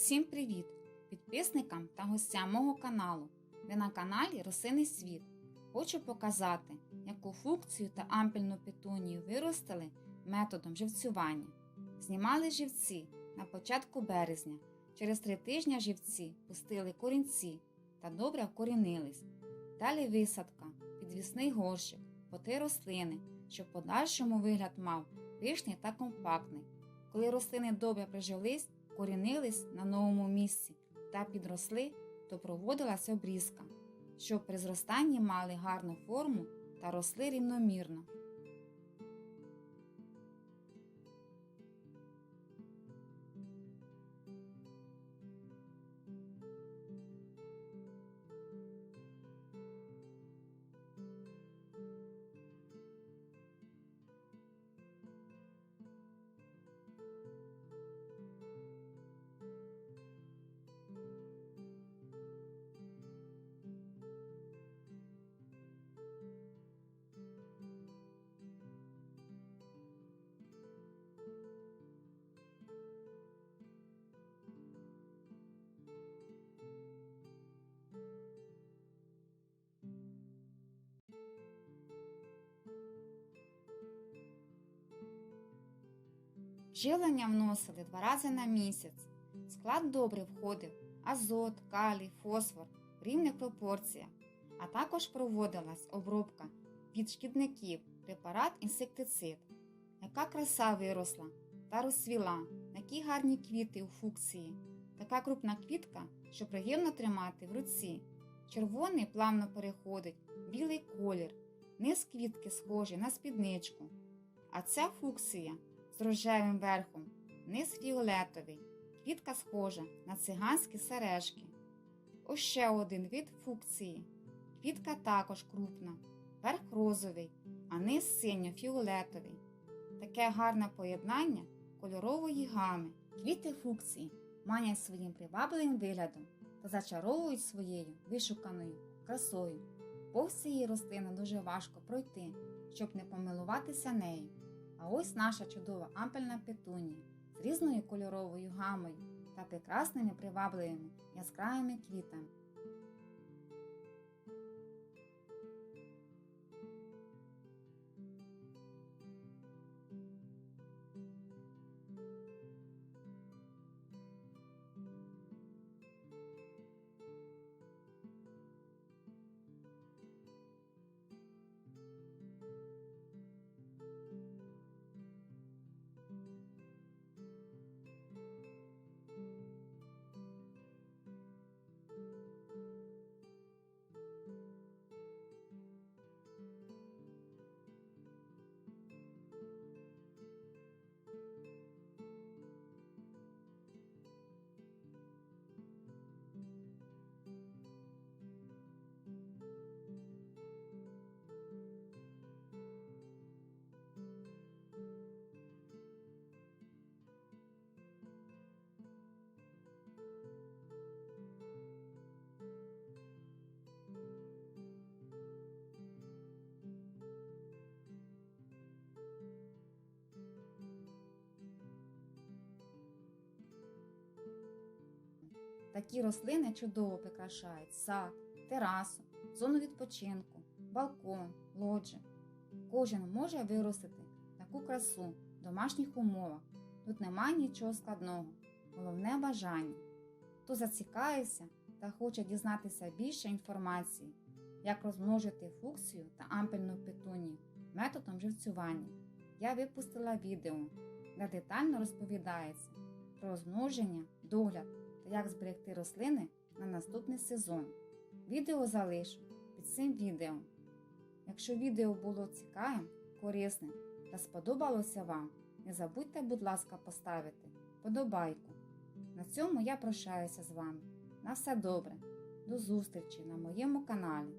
Всім привіт! Підписникам та гостям мого каналу. Ви на каналі Росиний Світ. Хочу показати, яку функцію та ампельну петунію виростили методом живцювання. Знімали живці на початку березня. Через три тижні живці пустили корінці та добре вкорінились. Далі висадка, підвісний горщик, поти рослини, щоб в подальшому вигляд мав пишний та компактний. Коли рослини добре прижились, корінились на новому місці та підросли, то проводилася обрізка, щоб при зростанні мали гарну форму та росли рівномірно. Живлення вносили два рази на місяць. Склад добре входив азот, калій, фосфор в рівних пропорціях, а також проводилась обробка від шкідників, препарат інсектицид. Яка краса виросла та розсвіла, які гарні квіти у фукції. Така крупна квітка, що приємно тримати в руці. Червоний плавно переходить в білий колір, низ квітки схожий на спідничку. А ця фукція з рожевим верхом, низ фіолетовий, квітка схожа на циганські сережки. Ось ще один вид фукції. Квітка також крупна, верх розовий, а низ синьо-фіолетовий. Таке гарне поєднання кольорової гами. Квіти фукції манять своїм привабливим виглядом та зачаровують своєю вишуканою красою. Повз цієї рослини дуже важко пройти, щоб не помилуватися нею. А ось наша чудова ампельна петунія з різною кольоровою гамою та прекрасними привабливими яскравими квітами. Такі рослини чудово прикрашають сад, терасу, зону відпочинку, балкон, лоджі. Кожен може виростити таку красу в домашніх умовах. Тут немає нічого складного, головне бажання. Хто зацікавився та хоче дізнатися більше інформації, як розмножити фуксію та ампельну петунію методом живцювання, я випустила відео, де детально розповідається про розмноження, догляд як зберегти рослини на наступний сезон. Відео залишу під цим відео. Якщо відео було цікавим, корисним та сподобалося вам, не забудьте, будь ласка, поставити подобайку. На цьому я прощаюся з вами. На все добре. До зустрічі на моєму каналі.